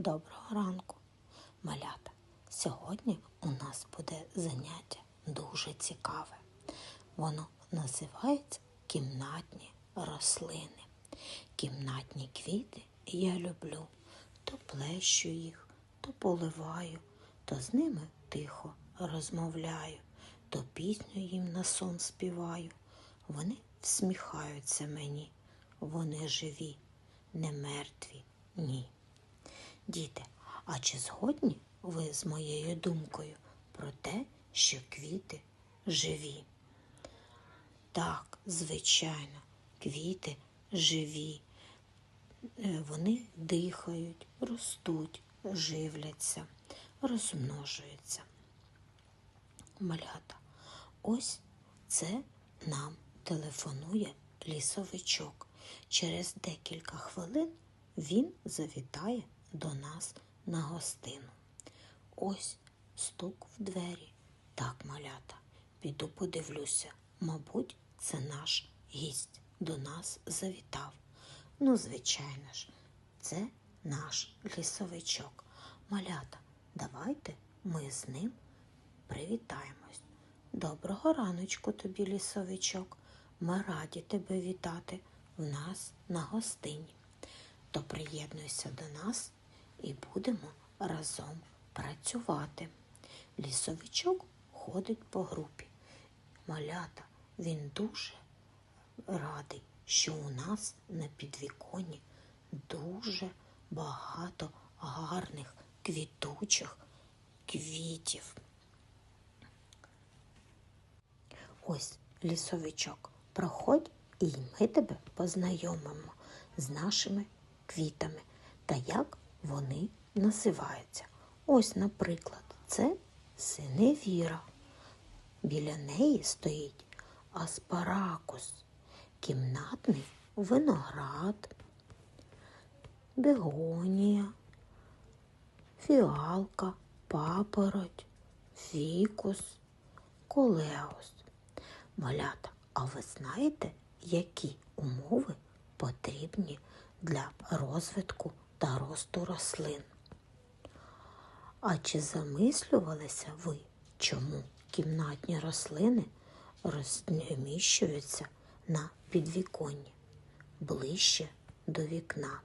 Доброго ранку, малята. Сьогодні у нас буде заняття дуже цікаве. Воно називається кімнатні рослини. Кімнатні квіти я люблю. То плещу їх, то поливаю, то з ними тихо розмовляю, то пісню їм на сон співаю. Вони всміхаються мені, вони живі, не мертві, ні. Діти, а чи згодні ви з моєю думкою про те, що квіти живі? Так, звичайно, квіти живі. Е, Вони дихають, ростуть, живляться, розмножуються. Малята, ось це нам телефонує лісовичок. Через декілька хвилин він завітає до нас на гостину. Ось стук в двері. Так, малята, піду подивлюся. Мабуть, це наш гість до нас завітав. Ну, звичайно ж, це наш лісовичок. Малята, давайте ми з ним привітаємось. Доброго раночку тобі, лісовичок. Ми раді тебе вітати в нас на гостині. То приєднуйся до нас і будемо разом працювати. Лісовичок ходить по групі. Малята, він дуже радий, що у нас на підвіконні дуже багато гарних квітучих квітів. Ось лісовичок, проходь і ми тебе познайомимо з нашими квітами та як вони називаються. Ось, наприклад, це синевіра. Біля неї стоїть аспаракус, кімнатний виноград, бегонія, фіалка, папороть, фікус, колеус. Малята, а ви знаєте, які умови потрібні для розвитку та росту рослин? А чи замислювалися ви, чому кімнатні рослини розміщуються на підвіконні ближче до вікна?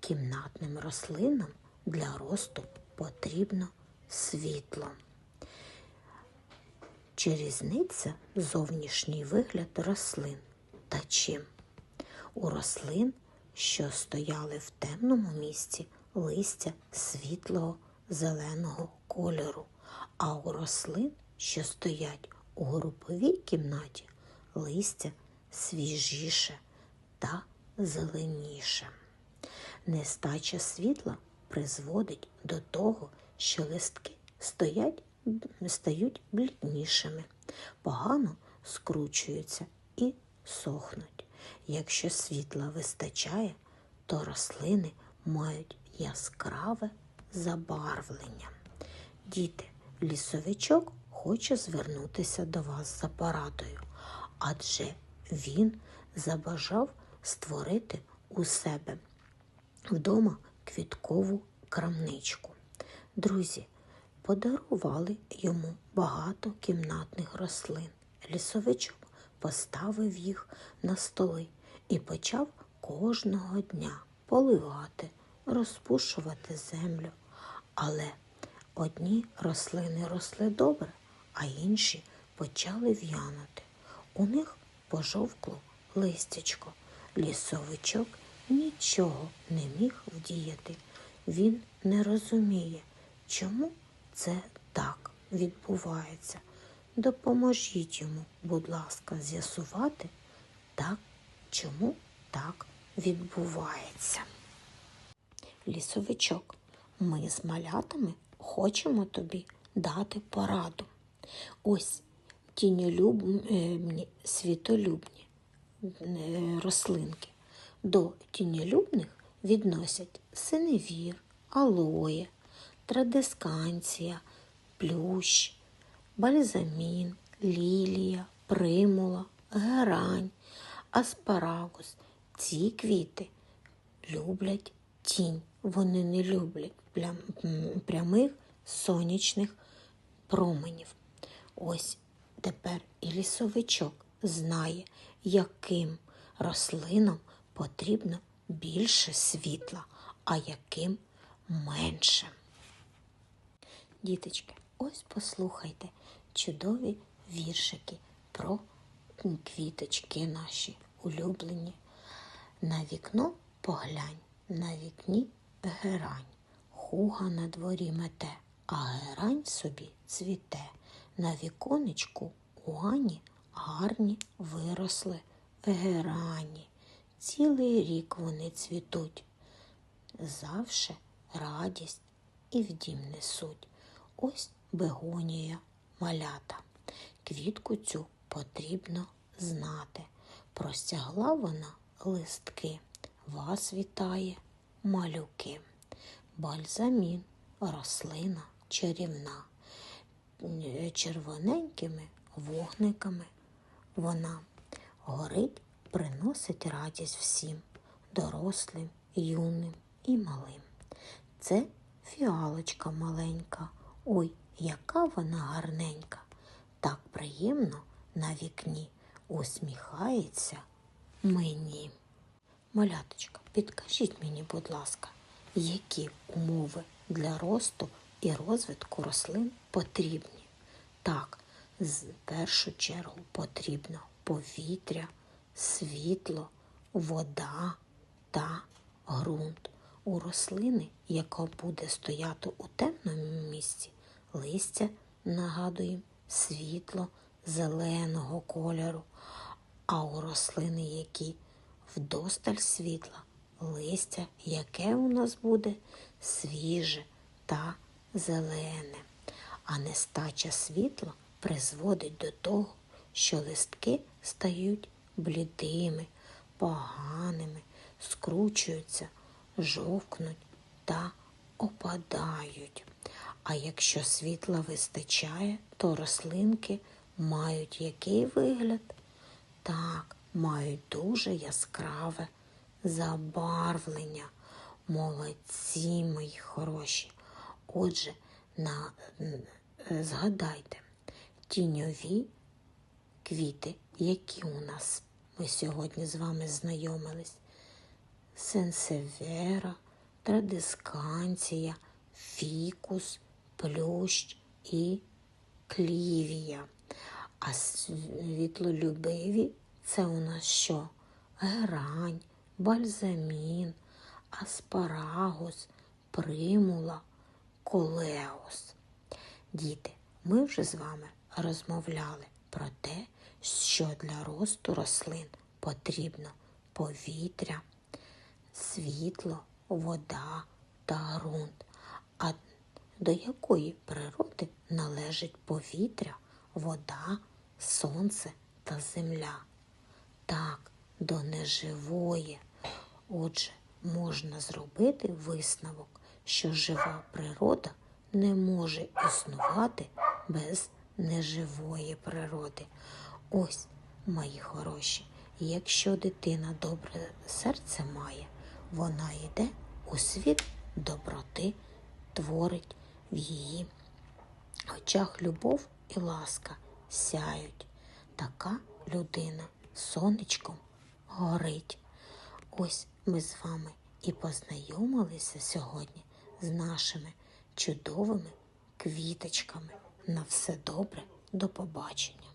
Кімнатним рослинам для росту потрібно світло. Чи різниця зовнішній вигляд рослин та чим? У рослин, що стояли в темному місці, листя світлого зеленого кольору, а у рослин, що стоять у груповій кімнаті, листя свіжіше та зеленіше. Нестача світла призводить до того, що листки стоять, стають бліднішими, погано скручуються і сохнуть. Якщо світла вистачає, то рослини мають яскраве забарвлення. Діти, лісовичок хоче звернутися до вас за порадою, адже він забажав створити у себе вдома квіткову крамничку. Друзі подарували йому багато кімнатних рослин. Лісовичок поставив їх на столи і почав кожного дня поливати, розпушувати землю. Але одні рослини росли добре, а інші почали в'янути. У них пожовкло листячко. Лісовичок нічого не міг вдіяти. Він не розуміє, чому це так відбувається. Допоможіть йому, будь ласка, з'ясувати, так, чому так відбувається. Лісовичок, ми з малятами хочемо тобі дати пораду. Ось тіньолюбні, світолюбні е, рослинки. До тіньолюбних відносять синевір, алоє, традисканція, плющ, бальзамін, лілія, примула, герань, аспарагус. Ці квіти люблять тінь. Вони не люблять прямих сонячних променів. Ось тепер і лісовичок знає, яким рослинам потрібно більше світла, а яким менше. Діточки, ось послухайте чудові віршики про квіточки наші улюблені. На вікно поглянь, на вікні герань. Хуга на дворі мете, а герань собі цвіте. На віконечку у Ані гарні виросли герані. Цілий рік вони цвітуть. Завше радість і в дім несуть. Ось бегонія малята. Квітку цю потрібно знати. Простягла вона листки. Вас вітає малюки. Бальзамін, рослина чарівна. Червоненькими вогниками вона горить, приносить радість всім, дорослим, юним і малим. Це фіалочка маленька. Ой, яка вона гарненька. Так приємно на вікні усміхається мені. Маляточка, підкажіть мені, будь ласка, які умови для росту і розвитку рослин потрібні? Так, з першу чергу потрібно повітря, світло, вода та ґрунт. У рослини, яка буде стояти у темному місці, листя нагадує світло зеленого кольору, а у рослини, які вдосталь світла, листя, яке у нас буде свіже та зелене, а нестача світла призводить до того, що листки стають блідими, поганими, скручуються, жовкнуть та опадають. А якщо світла вистачає, то рослинки мають який вигляд? Так, мають дуже яскраве забарвлення. Молодці, мої хороші. Отже, на, згадайте, тіньові квіти, які у нас ми сьогодні з вами знайомились. Сенсевера, традисканція, фікус, плющ і клівія. А світлолюбиві це у нас що? Герань, бальзамін, аспарагус, примула, колеус. Діти, ми вже з вами розмовляли про те, що для росту рослин потрібно повітря, світло, вода та ґрунт. До якої природи належить повітря, вода, сонце та земля? Так, до неживої. Отже, можна зробити висновок, що жива природа не може існувати без неживої природи. Ось, мої хороші, якщо дитина добре серце має, вона йде у світ доброти, творить в її очах любов і ласка сяють. Така людина сонечком горить. Ось ми з вами і познайомилися сьогодні з нашими чудовими квіточками. На все добре, до побачення.